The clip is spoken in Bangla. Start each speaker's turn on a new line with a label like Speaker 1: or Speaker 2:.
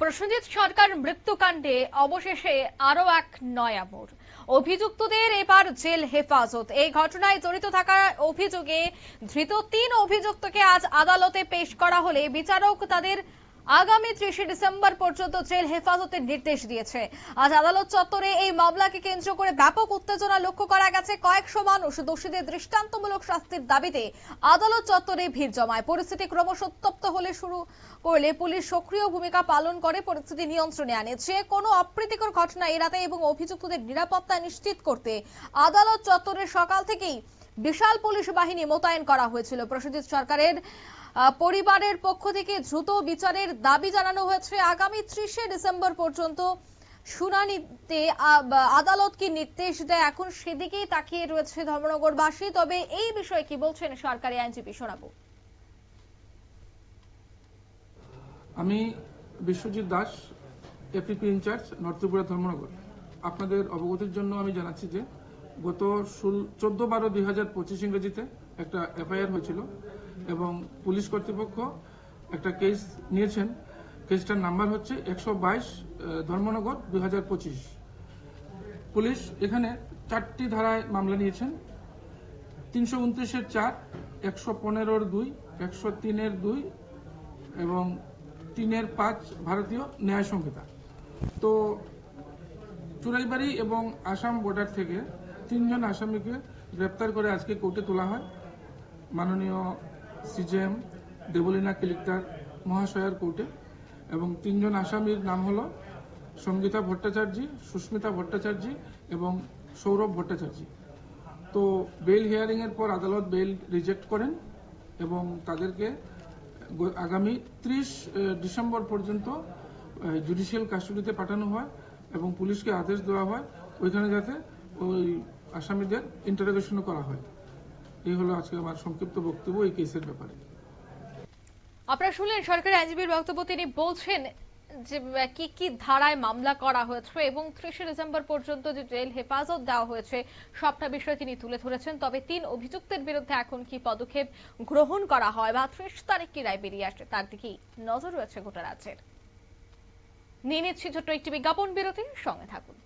Speaker 1: প্রসেনজিৎ সরকার মৃত্যুকাণ্ডে অবশেষে আরও এক নয়া মোড় অভিযুক্তদের এবার জেল হেফাজত। এই ঘটনায় জড়িত থাকার অভিযোগে ধৃত তিন অভিযুক্তকে আজ আদালতে পেশ করা হলে বিচারক তাদের আগামী ত্রিশে ডিসেম্বর পর্যন্ত জেল হেফাজতের নির্দেশ দিয়েছে। আজ আদালত চত্বরে এই মামলাকে কেন্দ্র করে ব্যাপক উত্তেজনা লক্ষ্য করা গেছে। কয়েকশো মানুষ দোষীদের দৃষ্টান্তমূলক শাস্তির দাবিতে আদালত চত্বরে ভিড় জমায়। পরিস্থিতি ক্রমশ উত্তপ্ত হলে শুরু করলে পুলিশ সক্রিয় ভূমিকা পালন করে, পরিস্থিতি নিয়ন্ত্রণে আনে। যে কোনো অপ্রীতিকর ঘটনা এড়াতে এবং অভিযুক্তদের নিরাপত্তা নিশ্চিত করতে আদালত চত্বরে সকাল থেকেই বিশাল পুলিশ বাহিনী মোতায়েন করা হয়েছিল। প্রসেনজিৎ সরকারের পরিবারের পক্ষ থেকে দ্রুত বিচারের দাবি জানানো হয়েছে। আগামী ত্রিশে ডিসেম্বর পর্যন্ত শুনানিতে আহ, বা- আদালত কি নির্দেশ দেয়? এখন সেদিকেই তাকিয়ে রয়েছে ধর্মনগরবাসী। তবে এই বিষয়ে কি বলছেন সরকারি আইনজীবী শোনাবো
Speaker 2: আমি Biswajit Das APP in-charge North Tripura Dharmanagar. আপনাদের অবগতির জন্য আমি জানাচ্ছি যে গত চোদ্দ বারো দুই হাজার পঁচিশ ইংরেজিতে একটা এফআইআর হয়েছিল এবং পুলিশ কর্তৃপক্ষ একটা কেস নিয়েছেন। কেসটার নাম্বার হচ্ছে একশো বাইশ ধর্মনগর দুই হাজার পঁচিশ। পুলিশ এখানে চারটি ধারায় মামলা নিয়েছেন। তিনশো উনত্রিশের চার, একশো পনেরোর দুই, একশো তিনের দুই এবং তিনের পাঁচ ভারতীয় ন্যায় সংহিতা। তো চুরাইবাড়ি এবং আসাম বর্ডার থেকে তিনজন আসামিকে গ্রেপ্তার করে আজকে কোর্টে তোলা হয়। মাননীয় সিজেএম দেবলীনা কিলিকদার মহাশয়ার কোর্টে এবং তিনজন আসামির নাম হলো সঙ্গীতা ভট্টাচার্য, সুস্মিতা ভট্টাচার্য এবং সৌরভ ভট্টাচার্য। তো বেল হিয়ারিং এর পর আদালত বেল রিজেক্ট করেন এবং তাদেরকে আগামী ত্রিশ ডিসেম্বর পর্যন্ত জুডিশিয়াল কাস্টডিতে পাঠানো হয় এবং পুলিশকে আদেশ দেওয়া হয় ওইখানে যাতে ওই আসামিদের ইন্টারোগেশনও করা হয়। এই হলো আজকে আমার সংক্ষিপ্ত বক্তব্য এই কেসের ব্যাপারে।
Speaker 1: আপনারা শুনলেন সরকারি আইনজীবীর বক্তব্য, তিনি বলছেন যে, কি কি ধারায় মামলা করা হয়েছে এবং ত্রিশে ডিসেম্বর পর্যন্ত যে জেল হেফাজত দেওয়া হয়েছে, সবটা বিষয় তিনি তুলে ধরেছেন। তবে তিন অভিযুক্তের বিরুদ্ধে এখন কি পদক্ষেপ গ্রহণ করা হয় বা ত্রিশ তারিখ কি রায় বেরিয়ে আসে তার দিকেই নজর রয়েছে গোটা রাজ্যের। নিয়ে নিচ্ছি ছোট্ট একটি বিজ্ঞাপন বিরতি, সঙ্গে থাকুন।